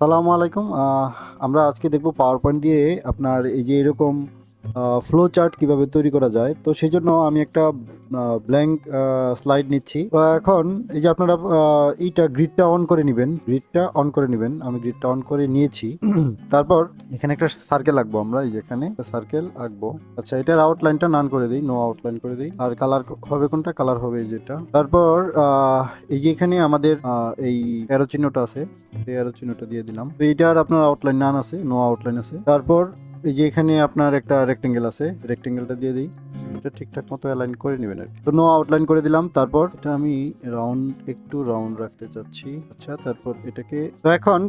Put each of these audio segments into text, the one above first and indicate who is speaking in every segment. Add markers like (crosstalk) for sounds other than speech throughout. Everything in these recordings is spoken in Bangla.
Speaker 1: আসসালামু আলাইকুম। আহ, আমরা আজকে দেখব পাওয়ার পয়েন্ট দিয়ে আপনার এই যে এরকম ফ্লো চার্ট কীভাবে তৈরি করা যায়? তো সেই জন্য আমি একটা ব্ল্যাঙ্ক স্লাইড নিচ্ছি। তো এখন এই যে আপনারা এইটা গ্রিডটা অন করে নেবেন গ্রিডটা অন করে নেবেন। আমি গ্রিডটা অন করে নিয়েছি। (clears throat) তারপর এখানে একটা সার্কেল আঁকবো আমরা এই যে এখানে সার্কেল আঁকবো। আচ্ছা এটার আউটলাইনটা নান করে দিই নো আউটলাইন করে দিই। আর কালার হবে কোনটা? কালার হবে এই যেটা। তারপর আহ, এই যে এখানে আমাদের এই অ্যারো চিহ্নটা আছে এই অ্যারো চিহ্নটা দিয়ে দিলাম। তো এইটার আপনার আউটলাইন নান আছে নো আউটলাইন আছে। তারপর এই যে এখানে আপনার একটা রেক্টেঙ্গেল আছে রেক্টেঙ্গেলটা দিয়ে দিই। এটা ঠিকঠাক মতো অ্যালাইন করে নেবেন আর। তো নো আউটলাইন করে দিলাম, তারপর এটা আমি রাউন্ড একটু রাউন্ড রাখতে চাচ্ছি। আচ্ছা তারপর এটাকে, তো এখন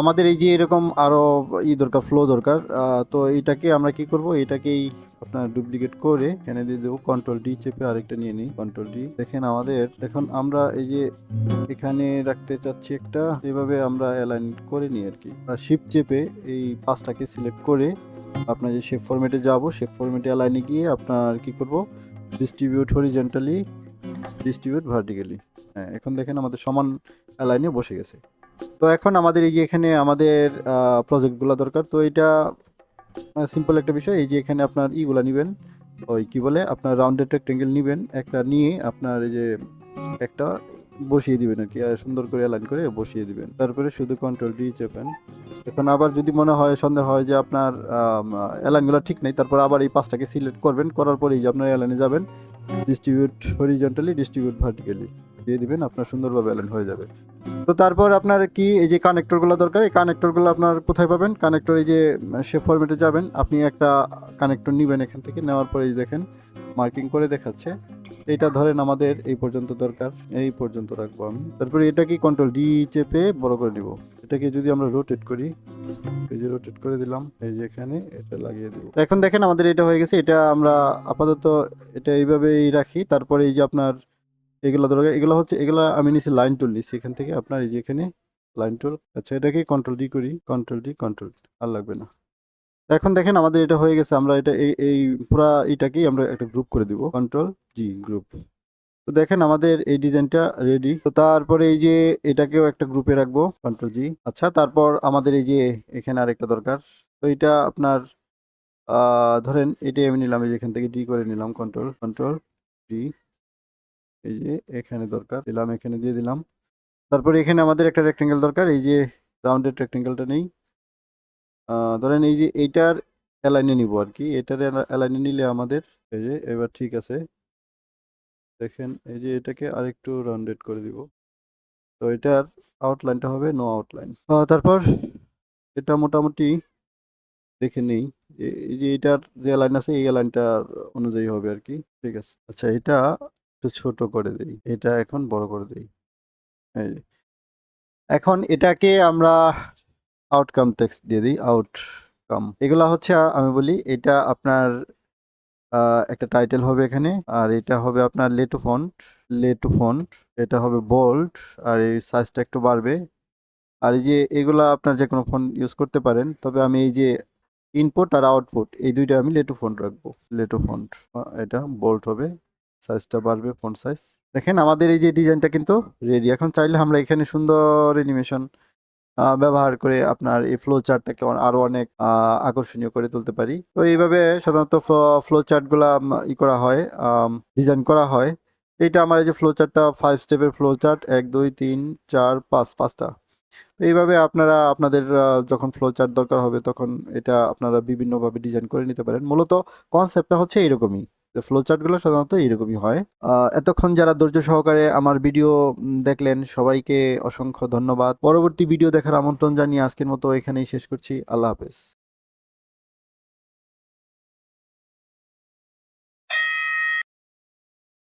Speaker 1: আমাদের এই যে এরকম আরও ই দরকার ফ্লো দরকার তো এটাকে আমরা কি করব? এটাকেই আপনার ডুপ্লিকেট করে এখানে দিয়ে দেবো কন্ট্রোল ডি চেপে আরেকটা নিয়ে নিই কন্ট্রোল ডি দেখেন আমাদের, এখন আমরা এই যে এখানে রাখতে চাচ্ছি একটা, এভাবে আমরা অ্যালাইন করে নিই আর কি। শিফট চেপে এই পাঁচটাকে সিলেক্ট করে আপনার যে শেপ ফরম্যাটে যাব শেপ ফরম্যাটে অ্যালাইনে গিয়ে আপনার কি করব? ডিস্ট্রিবিউট হরিজেন্টালি ডিস্ট্রিবিউট ভার্টিক্যালি হ্যাঁ এখন দেখেন আমাদের সমান অ্যালাইনে বসে গেছে। তো এখন আমাদের এই যে এখানে আমাদের প্রজেক্টগুলো দরকার, তো এটা সিম্পল একটা বিষয়, এই যে এখানে আপনার ইগুলা নেবেন, ওই কি বলে, আপনার রাউন্ডেড রেক্টেঙ্গেল নেবেন, একটা নিয়ে আপনার এই যে একটা বসিয়ে দিবেন আর কি সুন্দর করে অ্যালাইন করে বসিয়ে দিবেন। তারপরে শুধু কন্ট্রোল ডি চেপেন। এখন আবার যদি মনে হয়, সন্দেহ হয় যে আপনার অ্যালাইনগুলো ঠিক নেই, তারপর আবার এই পাঁচটাকে সিলেক্ট করবেন, করার পরেই যে আপনার অ্যালাইনে যাবেন ডিস্ট্রিবিউট হরিজন্টালি ডিস্ট্রিবিউট ভার্টিক্যালি দিয়ে দিবেন, আপনার সুন্দরভাবে অ্যালাইন হয়ে যাবে। তো তারপর আপনার কি, এই যে কানেক্টরগুলো দরকার, এই কানেক্টরগুলো আপনার কোথায় পাবেন? কানেক্টর এই যে সে ফরম্যাটে যাবেন, আপনি একটা কানেক্টর নেবেন এখান থেকে, নেওয়ার পরে দেখেন মার্কিং করে দেখাচ্ছে। এইটা ধরেন আমাদের এই পর্যন্ত দরকার, এই পর্যন্ত রাখব আমি। তারপরে এটা কি কন্ট্রোল ডি চেপে বড় করে নিব। এটাকে যদি আমরা রোটেট করি, এই যে রোটেট করে দিলাম, এই যে এখানে এটা লাগিয়ে দিব। এখন দেখেন আমাদের এটা হয়ে গেছে, এটা আমরা আপাতত এটা এইভাবেই রাখি। তারপরে এই যে আপনার এগুলো দরকার এগুলো হচ্ছে, এগুলো আমি নিচে লাইন টুল নিচ্ছি এখান থেকে আপনার এই যে এখানে লাইন টুল আচ্ছা এটাকে কন্ট্রোল ডি করি। কন্ট্রোল ডি কন্ট্রোল আর লাগবে না। এখন দেখেন আমাদের এটা হয়ে গেছে, আমরা এটা এই এই পুরা এইটাকেই আমরা একটা গ্রুপ করে দিব কন্ট্রোল জি গ্রুপ তো দেখেন আমাদের এই ডিজাইনটা রেডি তো তারপরে এই যে এটাকেও একটা গ্রুপে রাখব কন্ট্রোল জি আচ্ছা তারপর আমাদের এই যে এখানে আরেকটা দরকার। তো এটা আপনার ধরেন এটাই আমি নিলাম, এই যে এখান থেকে ডি করে নিলাম কন্ট্রোল কন্ট্রোল ডি এই যে এখানে দরকার, দিলাম, এখানে দিয়ে দিলাম। তারপরে এখানে আমাদের একটা রেক্টেঙ্গেল দরকার, এই যে রাউন্ডেড রেক্টেঙ্গেলটা নেই। ধরেন এই যে এইটার অ্যালাইনে নিব আর কি। এটার অ্যালাইনে নিলে আমাদের এই যে, এবার ঠিক আছে। দেখেন এই যে এটাকে আরেকটু রাউন্ডেড করে দিব। তো এটার আউটলাইনটা হবে নো আউটলাইন তারপর এটা মোটামুটি দেখে নেই। এই যে এটার যে লাইন আছে, এই অ্যালাইনটার অনুযায়ী হবে আর কি। ঠিক আছে। আচ্ছা এটা একটু ছোট করে দেই। এটা এখন বড় করে দেই। এই এখন এটাকে আমরা আউটকাম টেক্সট দিয়ে দিই আউটকাম এগুলা হচ্ছে, আমি বলি, এটা আপনার একটা টাইটেল হবে এখানে, আর এটা হবে আপনার লেটু ফন্ট লেটু ফন্ট এটা হবে বোল্ড আর এই সাইজটা একটু বাড়বে। আর এই যে এগুলা আপনার যে কোনো ফোন ইউজ করতে পারেন, তবে আমি এই যে ইনপুট আর আউটপুট এই দুইটা আমি লেটু ফন্ট রাখব, লেটু ফন্ট এটা বোল্ড হবে সাইজটা বাড়বে ফন্ট সাইজ দেখেন, আমাদের এই যে ডিজাইনটা কিন্তু রেডি এখন চাইলে আমরা এখানে সুন্দর অ্যানিমেশন ব্যবহার করে আপনার এই ফ্লো চার্টটাকে আরও অনেক আকর্ষণীয় করে তুলতে পারি। তো এইভাবে সাধারণত ফ্লো চার্টগুলা ই করা হয় ডিজাইন করা হয়। এইটা আমার এই যে ফ্লো চার্টটা ফাইভ স্টেপের ফ্লো চার্ট এক, দুই, তিন, চার, পাঁচ, পাঁচটা। এইভাবে আপনারা, আপনাদের যখন ফ্লো চার্ট দরকার হবে, তখন এটা আপনারা বিভিন্নভাবে ডিজাইন করে নিতে পারেন। মূলত কনসেপ্টটা হচ্ছে এইরকমই। যে ফ্লো চার্টগুলো সাধারণত এরকমই হয়। এতক্ষণ যারা ধৈর্য সহকারে আমার ভিডিও দেখলেন, সবাইকে অসংখ্য ধন্যবাদ। পরবর্তী ভিডিও দেখার আমন্ত্রণ জানিয়ে আজকের মতো এখানেই শেষ করছি। আল্লাহ হাফেজ।